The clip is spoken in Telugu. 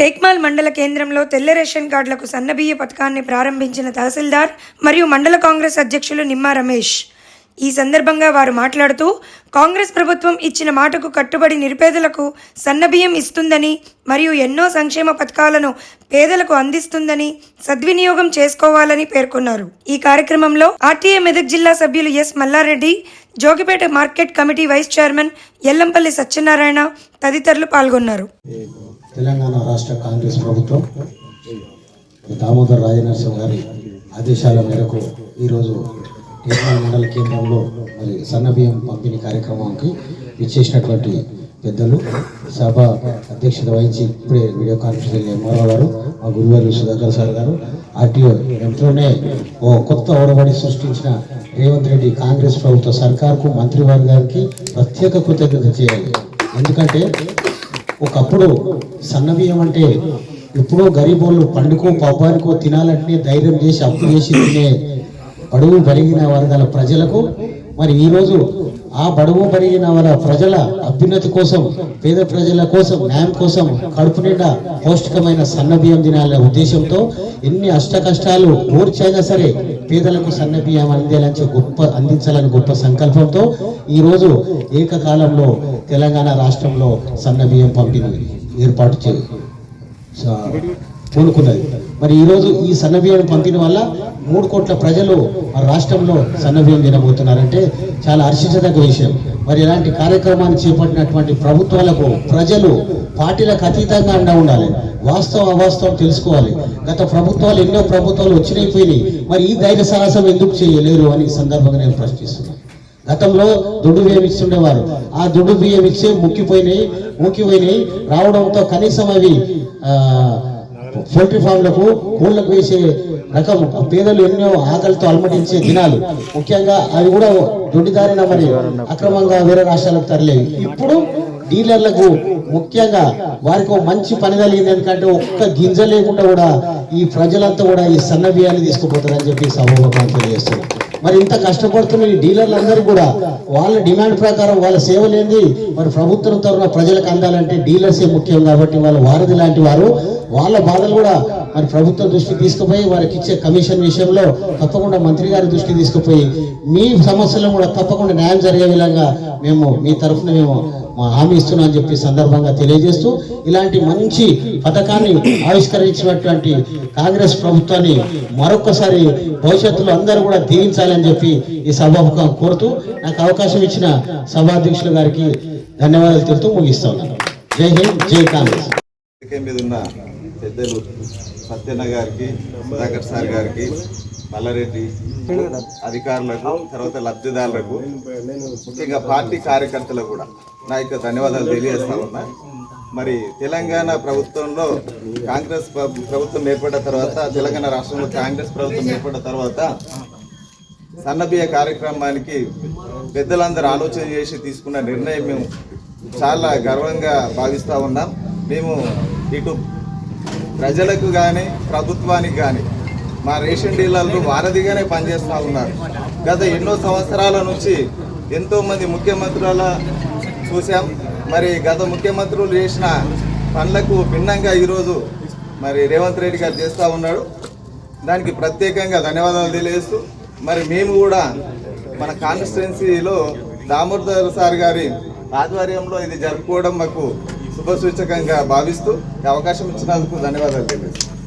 టేక్మాల్ మండల కేంద్రంలో తెల్ల రేషన్ కార్డులకు సన్నబియ్య పథకాన్ని ప్రారంభించిన తహసీల్దార్ మరియు మండల కాంగ్రెస్ అధ్యక్షులు నిమ్మా రమేష్. ఈ సందర్భంగా వారు మాట్లాడుతూ కాంగ్రెస్ ప్రభుత్వం ఇచ్చిన మాటకు కట్టుబడి నిరుపేదలకు సన్నబియ్యం ఇస్తుందని మరియు ఎన్నో సంక్షేమ పథకాలను పేదలకు అందిస్తుందని సద్వినియోగం చేసుకోవాలని పేర్కొన్నారు. ఈ కార్యక్రమంలో ఆర్టీఏ మెదక్ జిల్లా సభ్యులు S Mallareddy Jogipet market committee vice chairman Ellampalli Satyanarayana తదితరులు పాల్గొన్నారు. తెలంగాణ రాష్ట్ర కాంగ్రెస్ ప్రభుత్వం దామోదర్ రాజనరసింహ గారి ఆదేశాల మేరకు ఈరోజు నిర్మల్ మండల కేంద్రంలో మరి సన్నబియ్యం పంపిణీ కార్యక్రమానికి ఇచ్చేసినటువంటి పెద్దలు సభ అధ్యక్షత వహించి ఇప్పుడే వీడియో కాన్ఫరెన్స్ ఎంఆర్ఓ గారు మా గురువారు సుధాకర్ సార్ గారు ఆర్టీఓ ఎంట్లోనే ఓ కొత్త ఓడబడి సృష్టించిన రేవంత్ రెడ్డి కాంగ్రెస్ ప్రభుత్వ సర్కార్కు మంత్రివర్గానికి ప్రత్యేక కృతజ్ఞత చేయాలి. ఎందుకంటే ఒకప్పుడు సన్నబియ్యం అంటే ఎప్పుడో గరీబోళ్ళు పండుకో పబ్బానికో తినాలంటే ధైర్యం చేసి అప్పు చేసి తినే బడుగు బరిగిన వర్గాల ప్రజలకు మరి ఈరోజు ఆ బడుగు బరిగిన వాళ్ళ ప్రజల అభ్యున్నతి కోసం పేద ప్రజల కోసం న్యాయం కోసం కడుపు నిండా పౌష్టికమైన సన్నబియ్యం తినాలనే ఉద్దేశంతో ఎన్ని అష్ట కష్టాలు ఓర్చైనా సరే పేదలకు సన్నబియ్యం అందేయాలని గొప్ప అందించాలని గొప్ప సంకల్పంతో ఈరోజు ఏకకాలంలో తెలంగాణ రాష్ట్రంలో సన్నబియ్యం పంపిణీ ఏర్పాటు చే పూనుకున్నది మరి ఈరోజు ఈ సన్నబియ్యం పంపిన వల్ల మూడు కోట్ల ప్రజలు మన రాష్ట్రంలో సన్నబియ్యం తినబోతున్నారంటే చాలా హర్షించదగ్గ విషయం. మరి ఇలాంటి కార్యక్రమాన్ని చేపట్టినటువంటి ప్రభుత్వాలకు ప్రజలు పార్టీలకు అతీతంగా అండా ఉండాలి. వాస్తవం అవాస్తవం తెలుసుకోవాలి. గత ప్రభుత్వాలు ఎన్నో ప్రభుత్వాలు వచ్చినాయి పోయినాయి. మరి ఈ ధైర్య సాహసం ఎందుకు చేయలేరు అని సందర్భంగా నేను ప్రశ్నిస్తున్నాను. గతంలో దుడ్డు బియ్యం ఇస్తుండేవారు. ఆ దుడ్డు బియ్యం ఇచ్చే ముక్కిపోయినాయి ముక్కిపోయినాయి రావడంతో కనీసం అవి పోల్ట్రీ ఫామ్లకు కోళ్ళకు వేసే రకం పేదలు ఎన్నో ఆకలితో అలమటించే దినాలు. ముఖ్యంగా అవి కూడా దొడ్డిదారిన మరి అక్రమంగా వేరే రాష్ట్రాలకు తరలేవి. ఇప్పుడు డీలర్లకు ముఖ్యంగా వారికి మంచి పని కలిగింది ఎందుకంటే ఒక్క గింజ లేకుండా కూడా ఈ ప్రజలంతా కూడా ఈ సన్న బియ్యాన్ని తీసుకుపోతారని చెప్పి సభాముఖం తెలియజేస్తున్నారు మరి ఇంత కష్టపడుతున్న ఈ డీలర్లందరూ కూడా వాళ్ళ డిమాండ్ ప్రకారం వాళ్ళ సేవలు ఏంది మరి ప్రభుత్వం తరఫున ప్రజలకు అందాలంటే డీలర్సే ముఖ్యం కాబట్టి వాళ్ళ వారధి లాంటి వారు. వాళ్ళ బాధలు కూడా మరి ప్రభుత్వం దృష్టికి తీసుకుపోయి వారికి ఇచ్చే కమిషన్ విషయంలో తప్పకుండా మంత్రి గారి దృష్టికి తీసుకుపోయి మీ సమస్యలను కూడా తప్పకుండా న్యాయం జరిగే విధంగా మేము మీ తరఫున మేము హామీ ఇస్తున్నా అని చెప్పి సందర్భంగా తెలియజేస్తూ ఇలాంటి మంచి పథకాన్ని ఆవిష్కరించినటువంటి కాంగ్రెస్ ప్రభుత్వాన్ని మరొకసారి భవిష్యత్తులో అందరూ కూడా దీవించాలని చెప్పి ఈ సభాముఖం కోరుతూ నాకు అవకాశం ఇచ్చిన సభాధ్యక్షులు గారికి ధన్యవాదాలు తెలుపుతూ ముగిస్తా ఉన్నాను. జై హింద్ జై కాంగ్రెస్. మీద ఉన్న పెద్దలు సత్యన్న గారికి సార్ గారికి మల్లారెడ్డి అధికారులకు తర్వాత లబ్ధిదారులకు ముఖ్యంగా పార్టీ కార్యకర్తలకు కూడా నా యొక్క ధన్యవాదాలు తెలియజేస్తా ఉన్నా. మరి తెలంగాణ ప్రభుత్వంలో కాంగ్రెస్ ప్రభుత్వం ఏర్పడిన తర్వాత తెలంగాణ రాష్ట్రంలో కాంగ్రెస్ ప్రభుత్వం ఏర్పడిన తర్వాత సన్నబియ్య కార్యక్రమానికి పెద్దలందరూ ఆలోచన చేసి తీసుకున్న నిర్ణయం మేము చాలా గర్వంగా భావిస్తూ ఉన్నాం. మేము ఇటు ప్రజలకు కానీ ప్రభుత్వానికి కానీ మా రేషన్ డీలర్లు వారధిగానే పనిచేస్తూ ఉన్నారు. గత ఎన్నో సంవత్సరాల నుంచి ఎంతోమంది ముఖ్యమంత్రుల చూసాం మరి గత ముఖ్యమంత్రులు చేసిన పనులకు భిన్నంగా ఈరోజు మరి రేవంత్ రెడ్డి గారు చేస్తూ ఉన్నాడు. దానికి ప్రత్యేకంగా ధన్యవాదాలు తెలియజేస్తూ మరి మేము కూడా మన కాన్స్టిట్యున్సీలో దామోదర్ సార్ గారి ఆధ్వర్యంలో ఇది జరుపుకోవడం మాకు శుభసూచకంగా భావిస్తూ అవకాశం ఇచ్చినందుకు ధన్యవాదాలు తెలియజేస్తాం